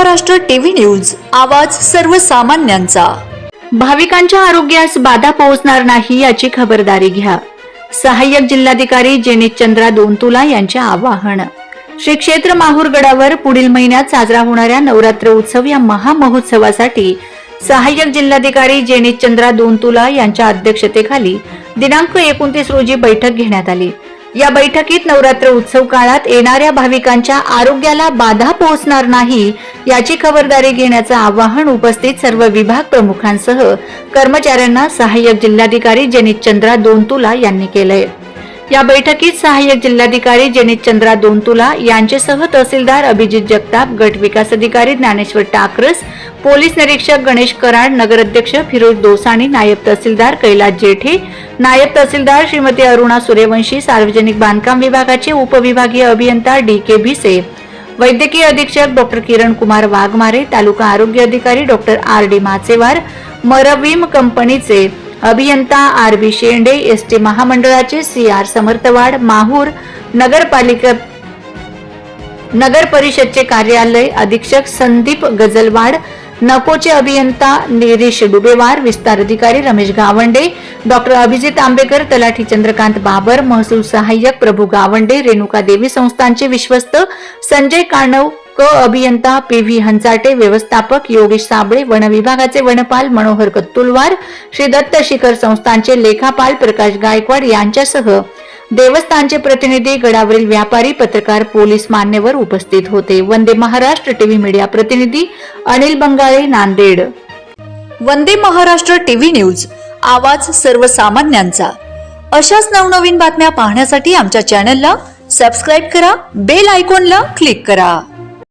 Maharashtra TV news आवाज सर्वसामान्यांचा. भाविकांच्या आरोग्यास बाधा पोहोचणार नाही याची खबरदारी घ्या. सहाय्यक जिल्हाधिकारी जेनित चंद्रा दोनतुला यांचे आवाहन. श्री क्षेत्र माहूरगडावर पुढील महिन्यात साजरा होणाऱ्या नवरात्र उत्सव या महामहोत्सवासाठी सहाय्यक जिल्हाधिकारी जेनित चंद्रा दोनतुला यांच्या अध्यक्षतेखाली दिनांक एकोणतीस रोजी बैठक घेण्यात आली. या बैठकीत नवरात्र उत्सव काळात येणाऱ्या भाविकांच्या आरोग्याला बाधा पोहोचणार नाही याची खबरदारी घेण्याचं आवाहन उपस्थित सर्व विभाग प्रमुखांसह कर्मचाऱ्यांना सहाय्यक जिल्हाधिकारी जनित चंद्रा दोनतुला यांनी केलंय. या बैठकीत सहाय्यक जिल्हाधिकारी जनित चंद्रा दोनतुला यांचेसह तहसीलदार अभिजित जगताप गट विकास अधिकारी ज्ञानेश्वर टाकरस पोलीस निरीक्षक गणेश कराड नगराध्यक्ष फिरोज दोसाणी नायब तहसीलदार कैलास जेठे नायब तहसीलदार श्रीमती अरुणा सूर्यवंशी सार्वजनिक बांधकाम विभागाचे उपविभागीय अभियंता डी के भिसे वैद्यकीय अधीक्षक डॉक्टर किरण कुमार वाघमारे तालुका आरोग्य अधिकारी डॉक्टर आर डी माचेवार मरविम कंपनीचे अभियंता R B Shende S T महामंडळाचे सी आर समर्थवाड माहूर नगरपालिका नगर परिषदचे कार्यालय अधीक्षक संदीप गजलवाड नकोचे अभियंता निरीश डुबेवार विस्तार अधिकारी रमेश गावंडे डॉक्टर अभिजित आंबेकर तलाठी चंद्रकांत बाबर महसूल सहाय्यक प्रभू गावंडे रेणुका देवी संस्थांचे विश्वस्त संजय काणव क अभियंता पी व्ही हंचाटे व्यवस्थापक योगेश साबळे वन विभागाचे वनपाल मनोहर कत्तुलवार श्री दत्त शिखर संस्थांचे लेखापाल प्रकाश गायकवाड यांच्यासह देवस्थानचे प्रतिनिधी गडावरील व्यापारी पत्रकार पोलीस मान्यवर उपस्थित होते. वंदे महाराष्ट्र टीव्ही मीडिया प्रतिनिधी अनिल बंगाळे नांदेड. वंदे महाराष्ट्र टीव्ही न्यूज आवाज सर्वसामान्यांचा. अशाच नवनवीन बातम्या पाहण्यासाठी आमच्या चॅनलला सबस्क्राईब करा बेल आयकॉनला क्लिक करा.